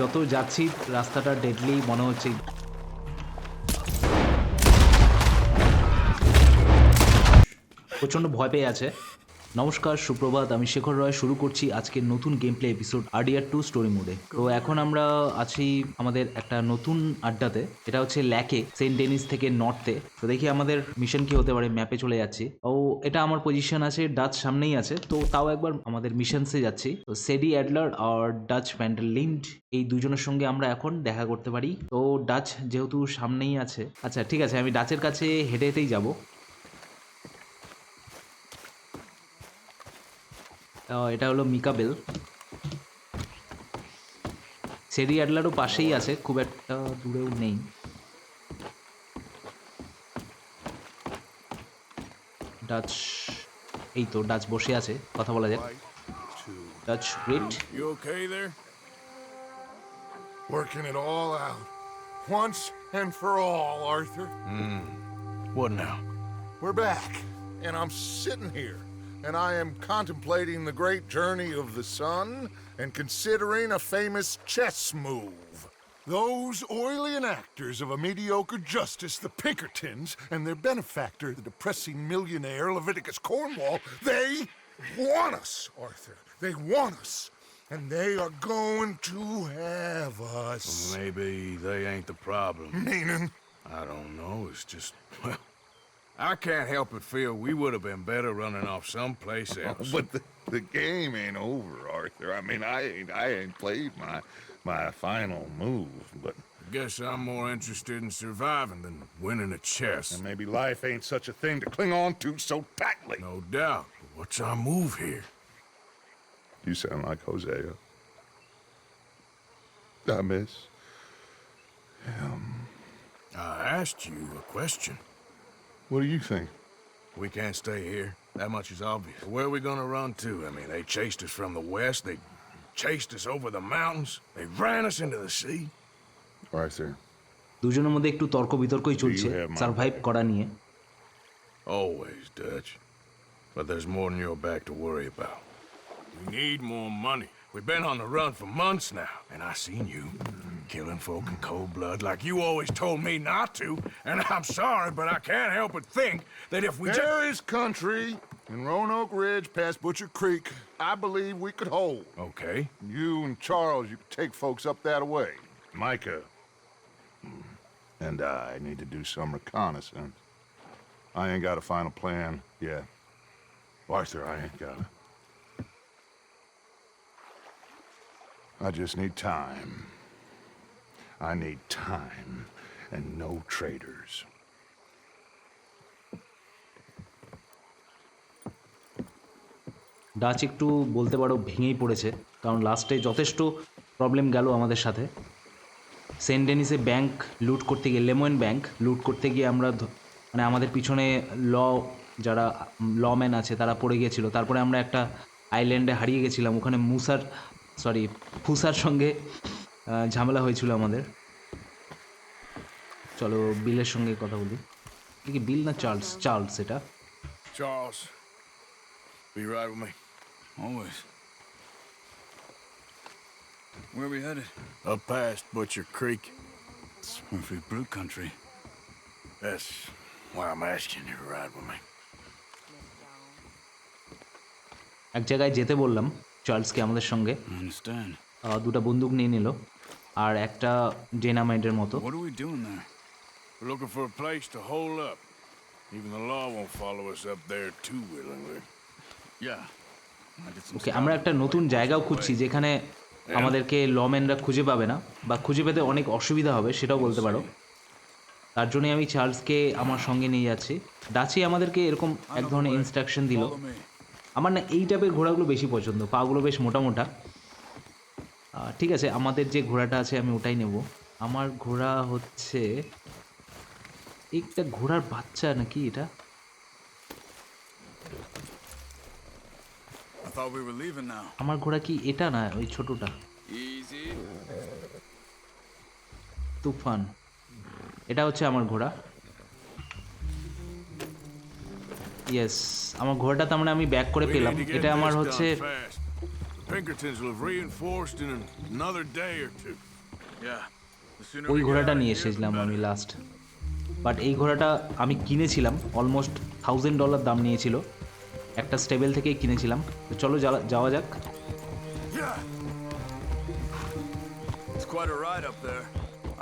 যত যাচ্ছি রাস্তাটা ডেডলি মনে হচ্ছে। প্রচণ্ড ভয় পেয়ে আছে। নমস্কার, সুপ্রভাত। আমি শেখর রয়। শুরু করছি আজকের নতুন game play episode RDR two story মোডে তো এখন আমরা আছি আমাদের একটা নতুন আড্ডাতে। এটা হচ্ছে ল্যাকে, সেন্ট ডেনিস থেকে নর্থে। তো দেখি আমাদের মিশন কি হতে পারে ম্যাপে চলে যাচ্ছি। ও, এটা আমার পজিশন আছে ডাচ সামনেই আছে। তো তাও একবার আমাদের মিশনসে যাচ্ছি। তো সেডি অ্যাডলার আর ডাচ প্যান্ডেল লিন্ড এই দুজনের সঙ্গে আমরা এখন দেখা করতে পারি। তো ডাচ যেহেতু সামনেই আছে। আচ্ছা ঠিক আছে, আমি ডাচের কাছে হেঁটে হেঁটেই যাব। এটা হলো মিকাবেল সেরি অ্যাডলারও পাশেই আছে খুব একটা দূরেও নেই ডাচ এই তো ডাচ বসে আছে কথা বলা যাক Dutch great? Working it all out. Once and for all, Arthur. What now? We're back. And I'm sitting here. And I am contemplating the great journey of the sun and considering a famous chess move. Those oily actors of a mediocre justice, the Pinkertons, and their benefactor, the depressing millionaire Leviticus Cornwall, they want us, Arthur. They want us. And they are going to have us. Maybe they ain't the problem. Meaning? I don't know. It's just, well, I can't help but feel we would have been better running off someplace else. But the, the game ain't over, Arthur. I mean, I ain't I ain't played my my final move, but Guess I'm more interested in surviving than winning a chess. and maybe life ain't such a thing to cling on to so tightly. No doubt. What's our move here? You sound like Hosea. I miss. him. I asked you a question. What do you think? We can't stay here. That much is obvious. Where are we gonna run to? I mean, they chased us from the west. They chased us over the mountains. They ran us into the sea. Arthur, দুজনের মধ্যে একটু তর্ক বিতর্কই চলছে have my survive back? করা নিয়ে Always, Dutch. But there's more than your back to worry about. We need more money. We've been on the run for months now, and I seen you killing folk in cold blood like you always told me not to. And I'm sorry, but I can't help but think that if we just there is country in Roanoke Ridge past Butcher Creek. I believe we could hold. okay, You and Charles, you could take folks up that way. Micah and I need to do some reconnaissance. I ain't got a final plan yet. Arthur, I ain't got it. I just need time. I need time and no traitors. Dutch একটু বলতে পারো ভেঙেই পড়েছে, কারণ লাস্টে যথেষ্ট problem গেল আমাদের সাথে সেন্ট ডেনিসে ব্যাংক লুট করতে গিয়ে লেমন ব্যাংক লুট করতে গিয়ে আমরা মানে আমাদের পিছনে ল যারা লম্যান আছে, তারা পড়ে গিয়েছিল তারপরে আমরা একটা আইল্যান্ডে হারিয়ে গেছিলাম, ওখানে মুসার সরি ফুসার সঙ্গে ঝামেলা হয়েছিল আমাদের চলো বিলের সঙ্গে কথা বলি কি বিল না চার্লস চার্লস এটা Charles, be right with me. Always. Where are we headed? Up past Butcher Creek. Murphy Brew Country. That's why I'm asking you to ride with me. এক জায়গায় যেতে বললাম চার্লসকে আমাদের সঙ্গে দুটো বন্দুক নিয়ে নিল আর একটা ডেনামাইটের মতো What are we doing there? We're looking for a place to hole up. Even the law won't follow us up there too willingly. Yeah. ওকে আমরা একটা নতুন জায়গাও খুঁজছি যেখানে আমাদেরকে লম্যানরা খুঁজে পাবে না বা খুঁজে পেতে অনেক অসুবিধা হবে সেটাও বলতে পারো তার জন্যই আমি চার্লসকে আমার সঙ্গে নিয়ে যাচ্ছি ডাচি আমাদেরকে এরকম এক ধরনের ইনস্ট্রাকশন দিল আমার না এই টাইপের ঘোড়াগুলো বেশি পছন্দ পাগুলো বেশ মোটা মোটা ঠিক আছে আমাদের যে ঘোড়াটা আছে আমি ওটাই নেব আমার ঘোড়া হচ্ছে একটা ঘোড়ার বাচ্চা নাকি এটা. আমার ঘোড়া কি এটা না ওই ছোটটা. তুফান এটা হচ্ছে আমার ঘোড়া ইয়েস আমার ঘোড়াটা তার মানে আমি ব্যাক করে পেলাম এটা আমার হচ্ছে. Pinkertons will have reinforced in another day or two. Yeah. ওই ঘোড়াটা নিয়ে এসেছিলাম আমি লাস্ট বাট এই ঘোড়াটা আমি কিনেছিলাম অলমোস্ট থাউজেন্ড ডলার দাম নিয়েছিল একটা স্টেবেল থেকেই কিনেছিলাম তো চলো যা- যাওয়া যাক It's quite a ride up there.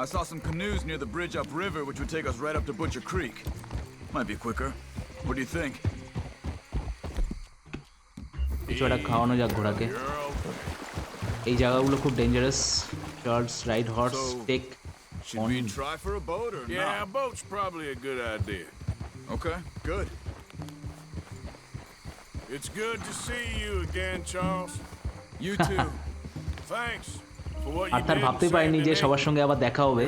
I saw some canoes near the bridge upriver, which would take us right up to Butcher Creek. Might be quicker. What do you think? কিছু একটা খাওয়ানো যাক ঘোড়াকে। এই জায়গাগুলো খুব dangerous Charles ride horse take আর তার ভাবতে পারিনি যে সবার সঙ্গে আবার দেখা হবে।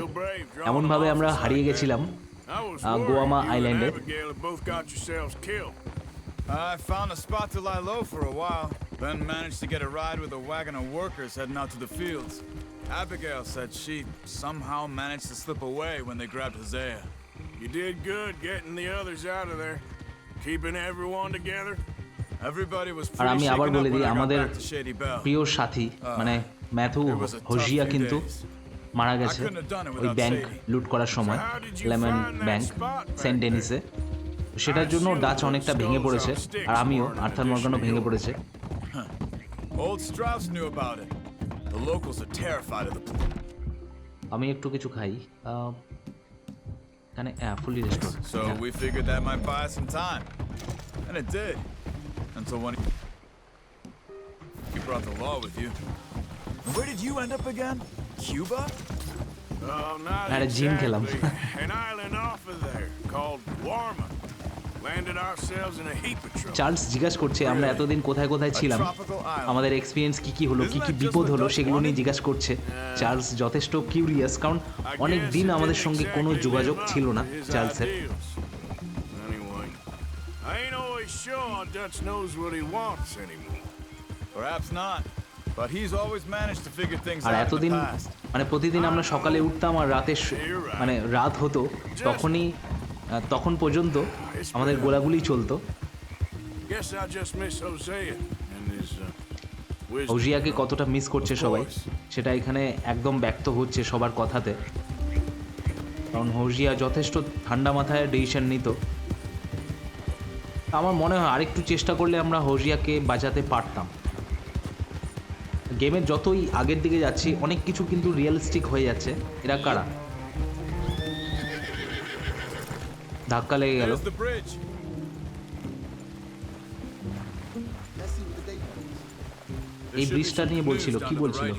এমন ভাবে আমরা হারিয়ে গেছিলাম গোয়ামা আইল্যান্ডে। I found a spot to lie low for a while, then managed to get a ride with a wagon of workers heading out to the fields. Abigail said she somehow managed to slip away when they grabbed Hosea. You did good getting the others out of there. Keeping everyone together. Everybody was R pretty আমি আবার shaken up বলে when দিই I got আমাদের back to Shady Bell. প্রিয় সাথী মানে Matthew হোজিয়া কিন্তু মারা গেছে ওই ব্যাংক লুট করার সময় how did you lemon bank spot saint ডেনিসে সেটার জন্য ডাচ অনেকটা ভেঙে পড়েছে আর আমিও আর্থার মর্গানও ভেঙে পড়েছে. আমি একটু কিছু খাই এখানে fully restore So we figured that might buy some time. And it did. Until one you brought the law with you. Where did you end up again? Cuba? Oh, not Had a gym exactly. An island off of there called Warma. Charles জিজ্ঞাসা করছে আমরা এতদিন কোথায় কোথায় ছিলাম. আমাদের experience কি কি হলো কি কি বিপদ হলো সেগুলো নিয়ে জিজ্ঞাসা করছে চার্লস যথেষ্ট কিউরিয়াস কারণ অনেক দিন আমাদের সঙ্গে কোনো যোগাযোগ ছিল না চার্লসের I ain't always sure Dutch knows what he wants anymore. Perhaps not. But he's always managed to figure things R out in এতদিন the past. মানে প্রতিদিন আমরা সকালে উঠতাম আর রাতে মানে রাত হতো তখনই তখন পর্যন্ত আমাদের গোলাগুলি চলতো। His uh, কতটা মিস করছে সবাই সেটা এখানে একদম ব্যক্ত হচ্ছে সবার কথাতে। কারণ হৌজিয়া যথেষ্ট ঠান্ডা মাথায় ডিসিশন নিত। আমার মনে হয় আরেকটু চেষ্টা করলে আমরা হৌজিয়াকে বাঁচাতে পারতাম। গেমের যতই আগের দিকে যাচ্ছি অনেক কিছু কিন্তু রিয়েলিস্টিক হয়ে যাচ্ছে। এরা কারা? ধাক্কা লেগে গেল। এই ব্রিজটা নিয়ে বলছিল কি বলছিল?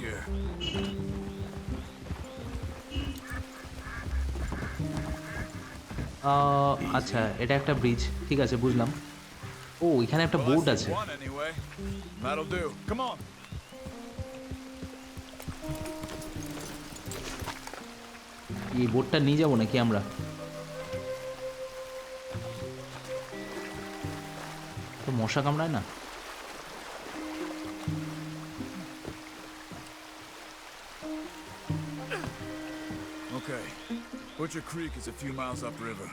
আচ্ছা এটা একটা ব্রিজ ঠিক আছে বুঝলাম। ও এখানে একটা বোর্ড আছে। এই বোর্ডটা নিয়ে যাব নাকি আমরা? তো মশা কামড়ায় না Okay. Butcher Creek is a few miles upriver.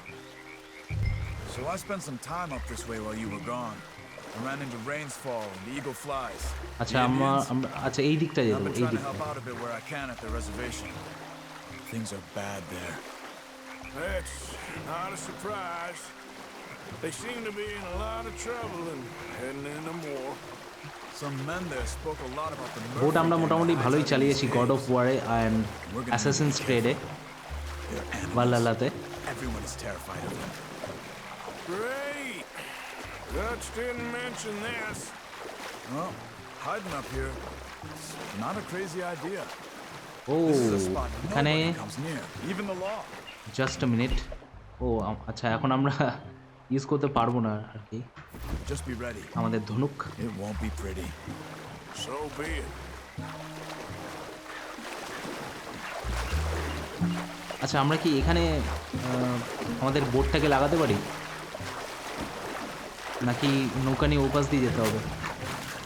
So I spent some time up this way while you were gone. I ran into Rains Fall and the Eagle Flies. আচ্ছা The আমরা Indians? আমরা আচ্ছা এই দিকটা I've যাবো been এই trying to দিকটা help out a bit where I can at the reservation. Things are bad there. That's not a surprise. They seem to be in a lot of trouble and heading into more. Some men there spoke a lot about the boat আমরা মোটামুটি ভালোই চালিয়েছি God of. ওয়ারে and Assassin's ট্রেডে ভাল্লালাতে! Dutch didn't mention this. Well, hiding up here not a crazy idea. a spot এখানে even the law. Just a minute ও আচ্ছা এখন আমরা ইউজ করতে পারব না আর কি. আমাদের ধনুক। আচ্ছা আমরা কি এখানে আমাদের বোটটাকে লাগাতে পারি? নাকি নৌকা নিয়ে ওপাশ দিয়ে যেতে হবে?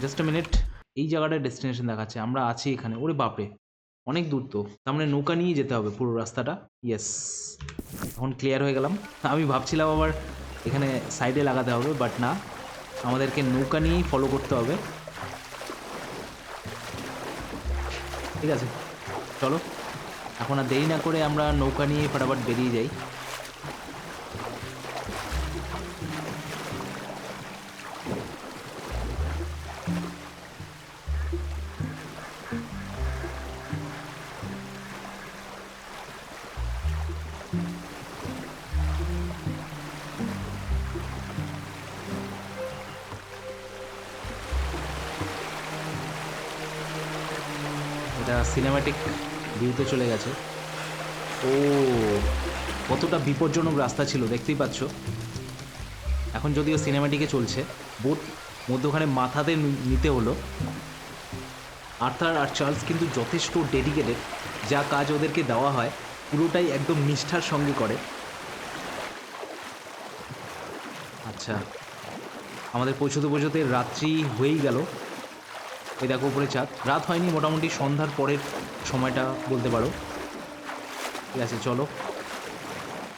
জাস্ট মিনিট এই জায়গাটায় ডেস্টিনেশন দেখাচ্ছে। আমরা আছি এখানে। ওরে বাপরে। অনেক দূর তো। তার মানে নৌকা নিয়ে যেতে হবে পুরো রাস্তাটা? ইয়েস এখন ক্লিয়ার হয়ে গেলাম। আমি ভাবছিলাম আবার এখানে সাইডে লাগাতে হবে বাট না। আমাদেরকে নৌকা নিয়েই ফলো করতে হবে। ঠিক আছে। চলো। এখন আর দেরি না করে আমরা নৌকা নিয়ে ফটাফট বেরিয়ে যাই। চলে গেছে। ও, কতটা বিপজ্জনক রাস্তা ছিল, দেখতেই পাচ্ছ। এখন যদিও সিনেমাটিকে চলছে বোট মধ্যখানে মাথাতে নিতে হলো। আর্থার আর চার্লস কিন্তু যথেষ্ট ডেডিকেটেড যা কাজ ওদেরকে দেওয়া হয়, পুরোটাই একদম নিষ্ঠার সঙ্গে করে। আচ্ছা আমাদের পৌঁছতে পৌঁছতে রাত্রি হয়েই গেল। ওই দেখো উপরে চাঁদ। রাত হয়নি, মোটামুটি সন্ধ্যার পরের সময়টা বলতে পারো। ঠিক আছে, চলো।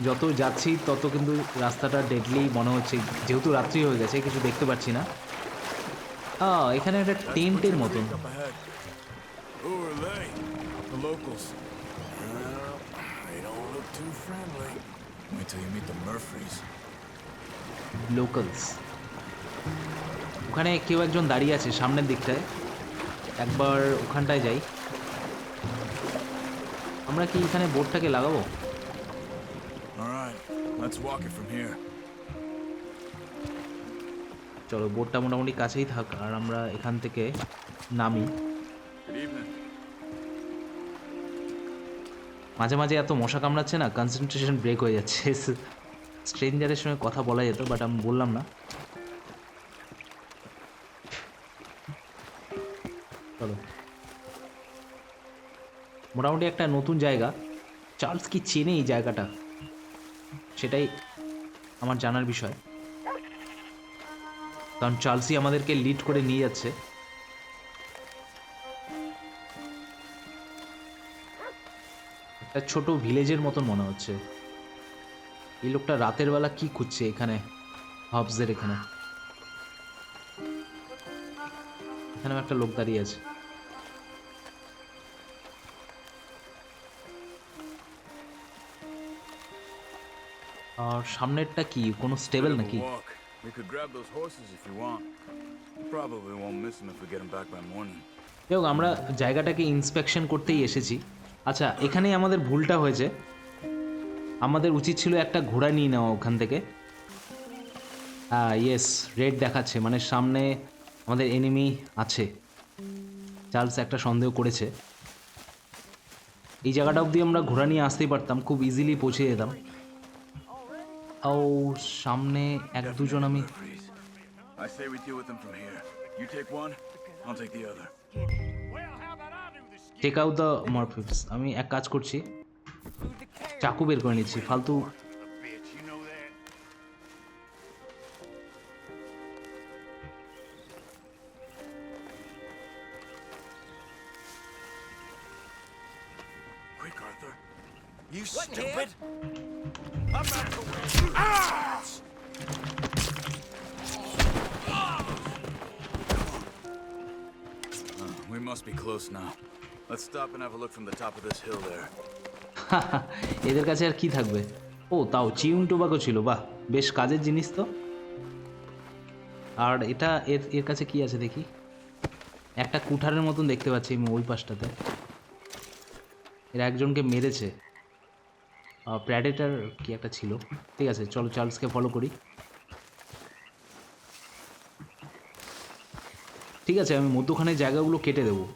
যত যাচ্ছি, তত কিন্তু রাস্তাটা ডেডলি মনে হচ্ছে। যেহেতু রাত্রি হয়ে গেছে, কিছু দেখতে পাচ্ছি না। এখানে একটা টেন্টের মতন. লোকালস ওখানে কেউ একজন দাঁড়িয়ে আছে, সামনের দিকটায়। একবার ওখানটায় যাই। আমরা কি এখানে বোর্ডটাকে লাগাবো. চলো বোর্ডটা মোটামুটি কাছেই থাক আর আমরা এখান থেকে নামি। মাঝে মাঝে এত মশা কামড়াচ্ছে না কনসেন্ট্রেশন ব্রেক হয়ে যাচ্ছে। স্ট্রেঞ্জারের সঙ্গে কথা বলা যেত বাট আমি বললাম না। মোটামুটি একটা নতুন জায়গা। চার্লস কি চেনে এই জায়গাটা? সেটাই আমার জানার বিষয়। কারণ চার্লসই আমাদেরকে লিড করে নিয়ে যাচ্ছে। একটা ছোট ভিলেজের মতন মনে হচ্ছে। এই লোকটা রাতের বেলা কি খুঁজছে এখানে? হবসদের এখানে। এখানেও একটা লোক দাঁড়িয়ে আছে। আর সামনেরটা কি? কোনো স্টেবল নাকি. We could grab those horses if you want. Probably won't miss them if we get them back by morning. যাই আমরা জায়গাটাকে ইন্সপেকশন করতেই এসেছি। আচ্ছা এখানেই আমাদের ভুলটা হয়েছে। আমাদের উচিত ছিল একটা ঘোড়া নিয়ে নেওয়া ওখান থেকে। হ্যাঁ ইয়েস রেড দেখাচ্ছে। মানে সামনে আমাদের এনিমি আছে। চার্লস একটা সন্দেহ করেছে। এই জায়গাটা অবধি আমরা ঘোড়া নিয়ে আসতেই পারতাম। খুব ইজিলি পৌঁছে যেতাম। ও সামনে এক দুজন আমি I say we deal with them from here. You take one, I'll take the other. Take out the মরফিক্স আমি এক কাজ করছি চাকু বের করে নিচ্ছি ফালতু? Quick, Arthur. You stupid! I'm not going. Ah! Uh, we must be close now. Let's stop and have a look from the top of this hill there. এদের কাছে আর কি থাকবে ও তাও চিউং টোবাকো ছিল বাহ বেশ কাজের জিনিস তো আর এটা এর এর কাছে কি আছে দেখি একটা কুঠারের মতন দেখতে পাচ্ছি আমি ওই পাশটাতে এরা একজনকে মেরেছে প্র্যাডেটার কি একটা ছিল। ঠিক আছে, চলো চার্লসকে ফলো করি। ঠিক আছে, আমি মধ্যখানে জায়গাগুলো কেটে দেবো।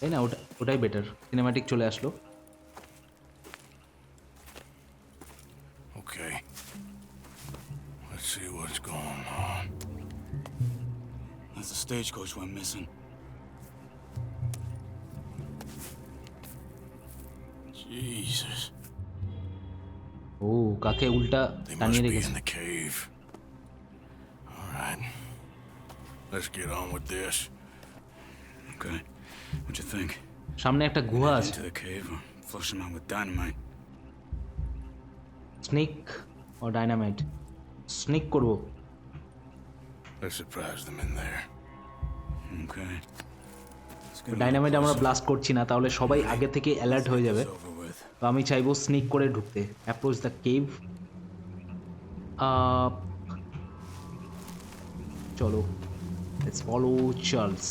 তাই না? ওটা, ওটাই বেটার সিনেমাটিক চলে আসলো। Stagecoach went missing. Jesus. ও কাকে উল্টা They must টানিয়ে রেখেছে the cave. All right. Let's get on with this. Okay. What you think? সামনে একটা গুহা আছে Into the cave or flush them out with dynamite? Sneak O dynamite sneak করব Let's surprise them in there. Okay. Dynamite আমরা blast করছি না তাহলে সবাই আগে থেকে অ্যালার্ট হয়ে যাবে. তো আমি চাইব স্নিক করে ঢুকতে। অ্যাপ্রোচ দ্য কেভ চলো। ফলো চার্লস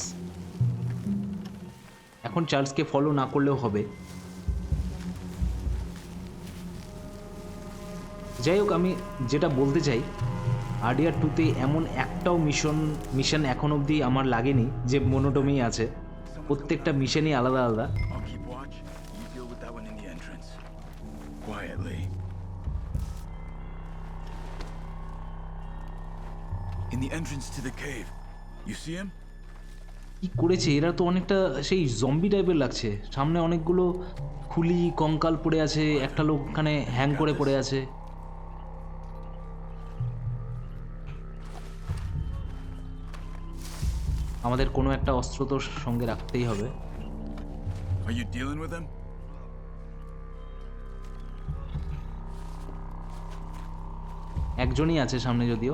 এখন চার্লসকে ফলো না করলেও হবে। যাই হোক, আমি যেটা বলতে চাই আরডিআর টুতে এমন একটাও মিশন মিশন এখন অবধি আমার লাগেনি যে মনোটমি আছে। প্রত্যেকটা মিশনই আলাদা আলাদা। The entrance to the cave. You see him? কি করেছে এরা তো অনেকটা সেই জম্বি টাইপের লাগছে সামনে অনেকগুলো খুলি কঙ্কাল পড়ে আছে একটা লোক ওখানে হ্যাং করে পড়ে আছে আমাদের কোনো একটা অস্ত্র তো সঙ্গে রাখতেই হবে Are you dealing with him? একজনই আছে সামনে যদিও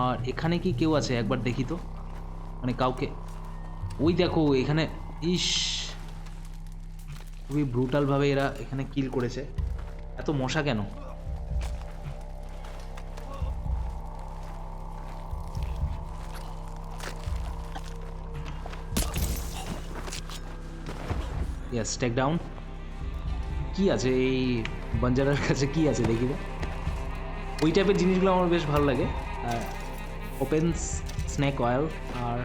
আর এখানে কি কেউ আছে? একবার দেখি তো। মানে কাউকে। ওই দেখো, এখানে ইস! খুবই ব্রুটালভাবে এরা এখানে কিল করেছে। এত মশা কেন? ইয়াস টেক ডাউন কি আছে এই বাঞ্জারার কাছে? কি আছে দেখি ওই টাইপের জিনিসগুলো আমার বেশ ভালো লাগে। ওপেন স্ন্যাক অয়েল আর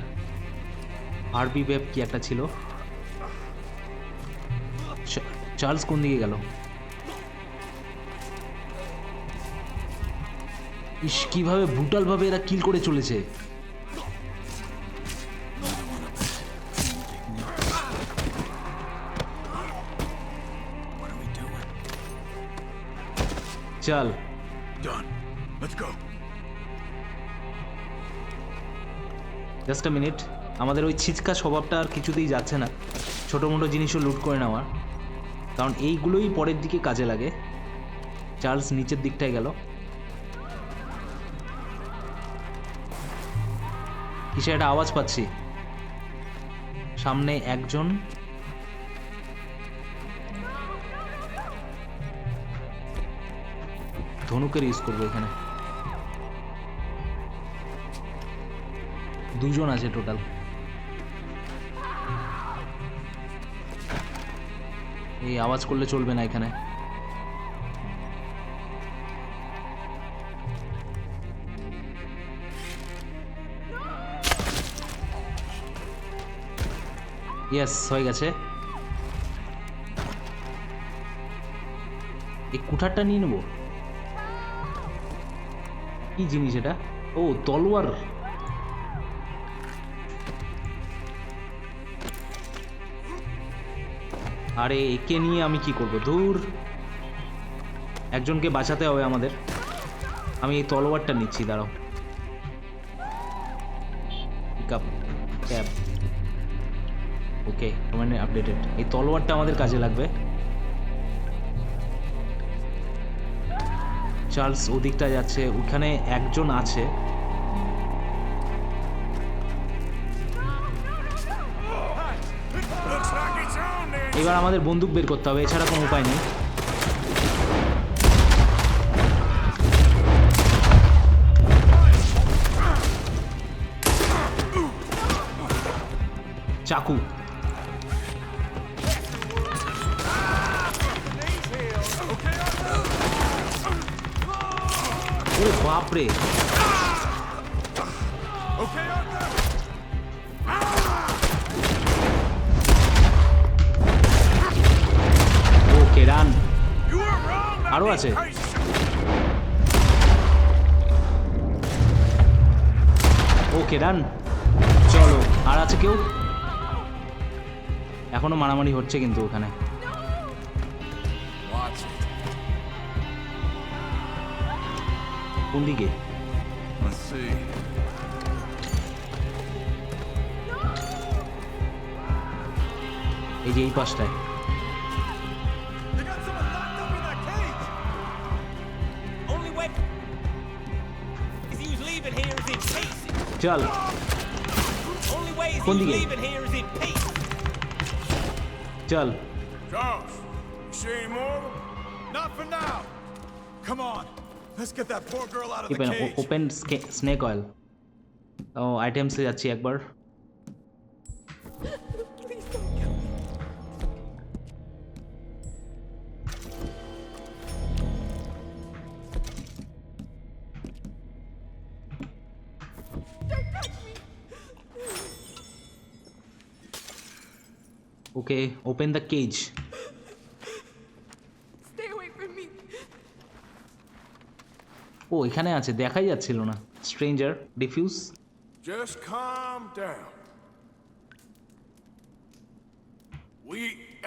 আরবি ওয়েব কি একটা ছিল চার্লস কোন দিকে গেল ইস, কীভাবে ব্রুটালভাবে এরা কিল করে চলেছে? চল Done. Let's go. Just minute, আমাদের ওই ছিচকা স্বভাবটা আর কিছুতেই যাচ্ছে না। ছোটো মোটো জিনিসও লুট করে নেওয়ার। কারণ এইগুলোই পরের দিকে কাজে লাগে। চার্লস নিচের দিকটায় গেল। কিসে একটা আওয়াজ পাচ্ছি? সামনে একজন। ধনুকের ইউজ করব এখানে। দুজন আছে টোটাল। এই আওয়াজ করলে চলবে না এখানে। ইয়েস হয়ে গেছে। এই কুঠারটা নিয়ে নেব? কি জিনিস এটা? ও, তলোয়ার। আরে, একে নিয়ে আমি কি করব? দূর। একজনকে বাঁচাতে হবে আমাদের। আমি এই তলোয়ারটা নিচ্ছি, দাঁড়াও। পিকআপ ক্যাব ওকে মানে আপডেটেড এই তলোয়ারটা আমাদের কাজে লাগবে। চার্লস ওদিকটা যাচ্ছে। ওখানে একজন আছে। এবার আমাদের বন্দুক বের করতে হবে এছাড়া কোনো উপায় নেই। চাকু। ও বাপরে। আছে। ওকে, ডান। চলো। আর আছে কেউ? এখনও মারামারি হচ্ছে কিন্তু ওখানে. কোন দিকে? এই যে এই পাশটায়। Girl out of the open cage. Open snake oil ও আইটেমসে যাচ্ছি একবার Stay away from me. ও এখানে আছে দেখাই যাচ্ছিল না stranger defuse Just calm down. We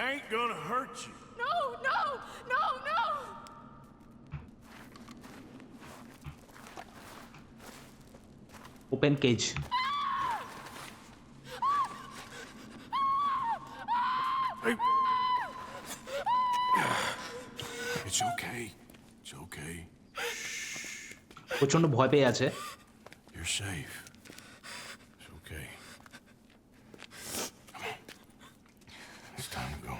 ain't gonna hurt you. No, no, no, no. Open cage Hey. It's okay. It's okay. প্রচণ্ড ভয় পেয়ে আছে You're safe. It's okay. Come on. It's time to go.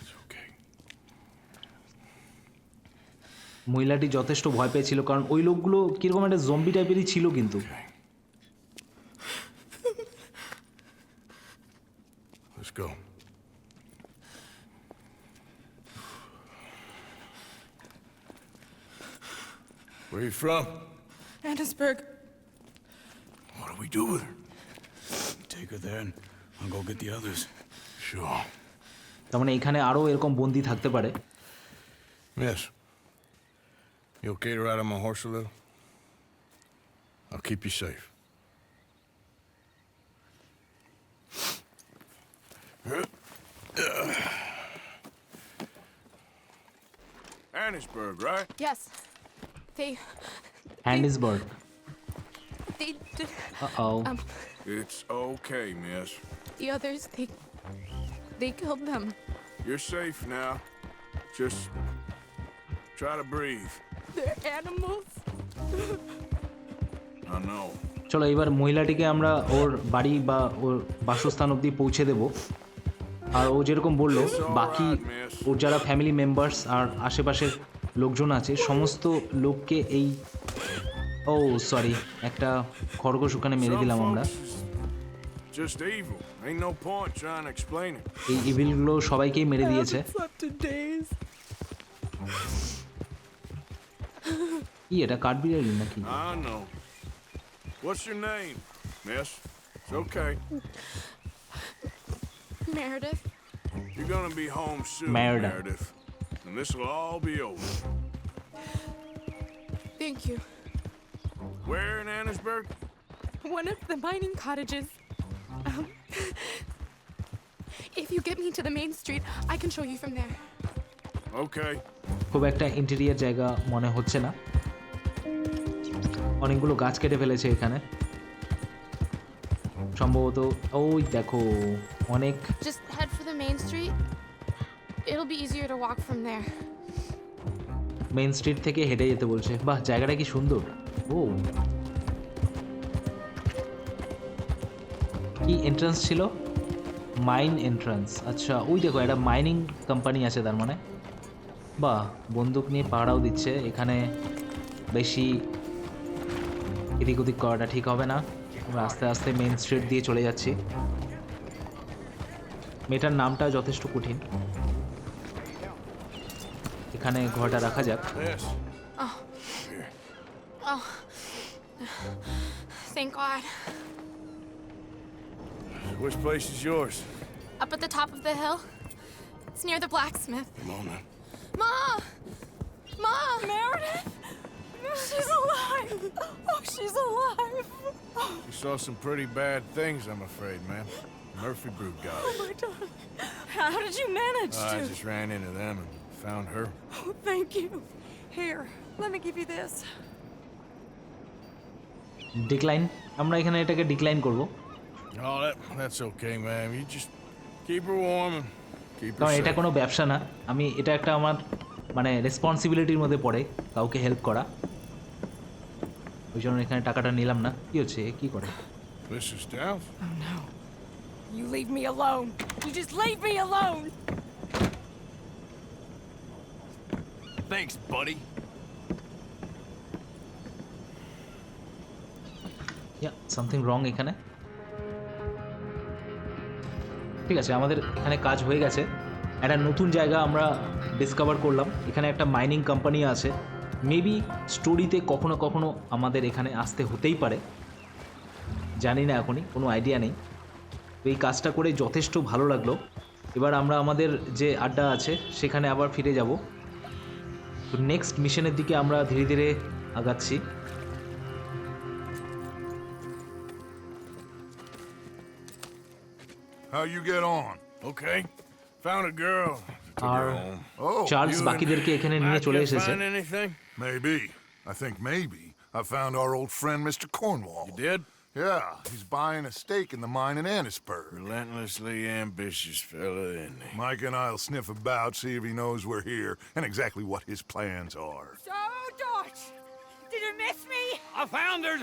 It's okay. মহিলাটি যথেষ্ট ভয় পেয়েছিল কারণ ওই লোকগুলো কীরকম একটা জম্বি টাইপেরই ছিল কিন্তু Okay. Where you from? Annesburg. What do we do with her? Take her there and I'll go get the others. Sure. তার মানে এখানে আরও এরকম বন্দি থাকতে পারে Miss, you okay to ride on my horse a little? I'll keep you safe. Annisburg, right? Yes. They, হ্যান্ডিসবার্গ they, did, O um, It's okay, miss. the others, they, they killed them. You're safe now. Just try to breathe. They're animals. I know. চলো এবার মহিলাটিকে আমরা ওর বাড়ি বা ওর বাসস্থান অবধি পৌঁছে দেব আর ও যেরকম বলল বাকি ওর যারা ফ্যামিলি মেম্বার্স আর আশেপাশের লোকজন আছে সমস্ত লোককে এই ও সরি একটা খরগোশ ওখানে মেরে দিলাম আমরা। এই ইভিলগুলো সবাইকেই মেরে দিয়েছে। কি এটা কাঠবিড়ালি নাকি? Meredith? You're gonna be home soon, Meredith. Meredith. And this will all be over. thank you. Where in Annisburg? One of the mining cottages. Um, if you get me to the main street, I can show you from there. Okay. খুব একটা interior জায়গা মনে হচ্ছে না অনেকগুলো গাছ কেটে ফেলেছে এখানে সম্ভবত ওই দেখো অনেক It'll be easier to walk from there. Main street থেকে হেঁটে যেতে বলছে। বাহ, জায়গাটা কি সুন্দর। ও। কি এন্ট্রান্স ছিল? মাইন এন্ট্রান্স আচ্ছা ওই দেখো, একটা মাইনিং কোম্পানি আছে তার মানে। বাহ, বন্দুক নিয়ে পাহারাও দিচ্ছে। এখানে বেশি এদিক ওদিক করাটা ঠিক হবে না। আমরা আস্তে আস্তে মেইন স্ট্রিট দিয়ে চলে যাচ্ছি। মেয়েটার নামটা যথেষ্ট কঠিন। এখানে ঘরটা রাখা যাক Yes. Thank God. Which place is yours? Up at the top of the hill. It's near the blacksmith. Come on now. Ma! Ma! Meredith! She's alive! Oh, she's alive! You saw some pretty bad things, I'm afraid, ma'am. Murphy Brood got it. my darling. How did you manage I just ran into them and found her. Oh, thank you. Here, let me give you this. Decline আমরা এখানে এটাকে decline করব Oh, that, that's okay, ma'am. You just keep her warm and keep her কারণ এটা safe. কোনো ব্যবসা না আমি এটা একটা আমার মানে রেসপন্সিবিলিটির মধ্যে পড়ে কাউকে হেল্প করা ওই জন্য এখানে টাকাটা নিলাম না কি হচ্ছে এ কি করে Mrs. Stout? Oh no. You leave me alone. You just leave me alone. Thanks, buddy. Yeah something wrong এখানে। ঠিক আছে আমাদের এখানে কাজ হয়ে গেছে। একটা নতুন জায়গা আমরা ডিসকভার করলাম। এখানে একটা মাইনিং কোম্পানি আছে। মেবি স্টোরিতে কখনো কখনো আমাদের এখানে আসতে হতেই পারে। জানি না এখনই কোনো আইডিয়া নেই। এই কাজটা করে যথেষ্ট ভালো লাগল। এবার আমরা আমাদের যে আড্ডা আছে সেখানে আবার ফিরে যাব। তো নেক্সট মিশনের দিকে আমরা ধীরে ধীরে আগাচ্ছি How you get on? Okay. Found a girl. আর. Oh, চার্লস বাকিদেরকে এখানে নিয়ে চলে এসেছে anything? maybe. I think maybe. I found our old friend, Mr. Cornwall. Did? Yeah, he's buying a stake in the mine in Annisburg. Relentlessly ambitious fella, isn't he? Mike and I'll sniff about, see if he knows we're here, and exactly what his plans are. So, Dutch, did you miss me? I found her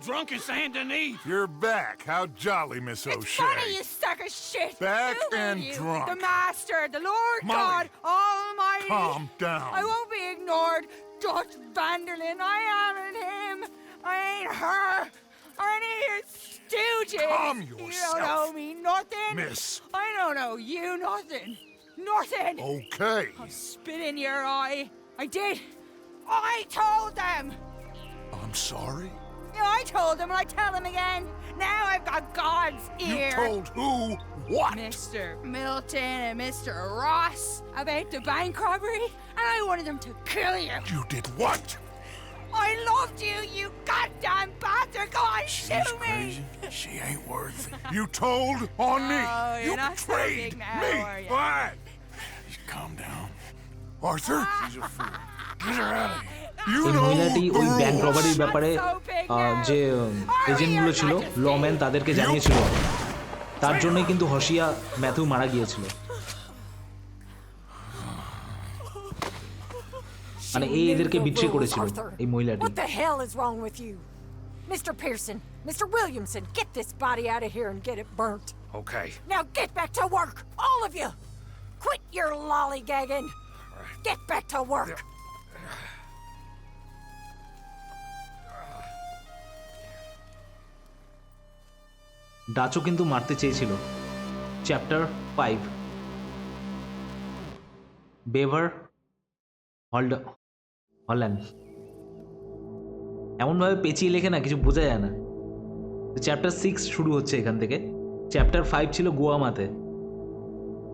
drunk in Saint Denis. You're back. How jolly, Miss It's O'Shea. funny, you sack of shit. Back Who and you? drunk. The Master, the Lord Molly. God Almighty. Calm down. I won't be ignored. Dutch Vanderlyn, I am in him. I ain't her. Or any of your stooges. Calm yourself. You don't know me nothing. Miss. I don't know you nothing. Nothing. Okay. I'll spit in your eye. I did. I told them. I'm sorry. Yeah, I told them and I tell them again. Now I've got God's ear. You told who what? Mr. Milton and Mr. Ross about the bank robbery, and I wanted them to kill you. You did what? I loved you, you goddamn bastard. Go on, shoot She's me. crazy. She ain't worth it. You told on me. Oh, you you're not so betrayed big now, me. are you? What? Just calm down. Arthur, She's a fool. Get her out of here. you এই মহিলাটি ওই bank রবারির ব্যাপারে যে এজেন্টগুলো ছিল লম্যান তাদেরকে জানিয়েছিল তার জন্যই কিন্তু হসিয়া ম্যাথু মারা গিয়েছিল মানে এই এদেরকে বিট্রে করেছিল এই মহিলাটি What the hell is wrong with you? Mr. Pearson, Mr. Williamson, get this body out of here and get it burnt. Okay. Now get back to work, all of you! Quit your lollygagging! Get back to work! ডাচও কিন্তু মারতে চেয়েছিল chapter five Beaver hold Holland এমনভাবে পেঁচিয়ে লেখে না, কিছু বোঝা যায় না। চ্যাপ্টার সিক্স শুরু হচ্ছে এখান থেকে। চ্যাপ্টার ফাইভ ছিল গোয়ামাতে।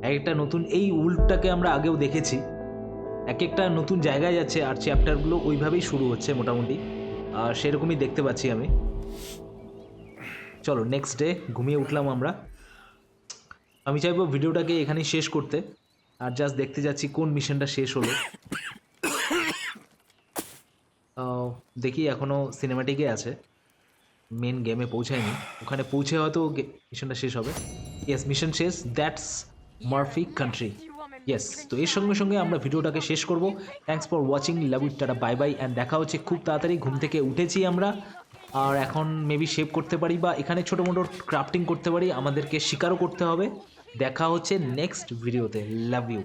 এক একটা নতুন, এই উল্টটাকে আমরা আগেও দেখেছি। এক একটা নতুন জায়গায় যাচ্ছে আর চ্যাপ্টারগুলো ওইভাবেই শুরু হচ্ছে মোটামুটি। আর সেরকমই দেখতে পাচ্ছি আমি। চলো নেক্সট ডে ঘুমিয়ে উঠলাম আমরা। আমি চাইব ভিডিওটাকে এখানেই শেষ করতে। আর জাস্ট দেখতে যাচ্ছি কোন মিশনটা শেষ হলো। দেখি এখনও সিনেমাটিকে আছে। মেন গেমে পৌঁছায়নি। ওখানে পৌঁছে হয়তো মিশনটা শেষ হবে। ইয়েস মিশন শেষ। দ্যাটস মার্ফি কান্ট্রি ইয়েস তো এর সঙ্গে সঙ্গে আমরা ভিডিওটাকে শেষ করব। Thanks for watching love it ta-ta bye bye and দেখা হচ্ছে খুব তাড়াতাড়ি। ঘুম থেকে উঠেছি আমরা। আর এখন মেবি সেভ করতে পারি বা এখানে ছোটো মোটো ক্রাফটিং করতে পারি। আমাদেরকে শিকারও করতে হবে। দেখা হচ্ছে নেক্সট ভিডিওতে লাভ ইউ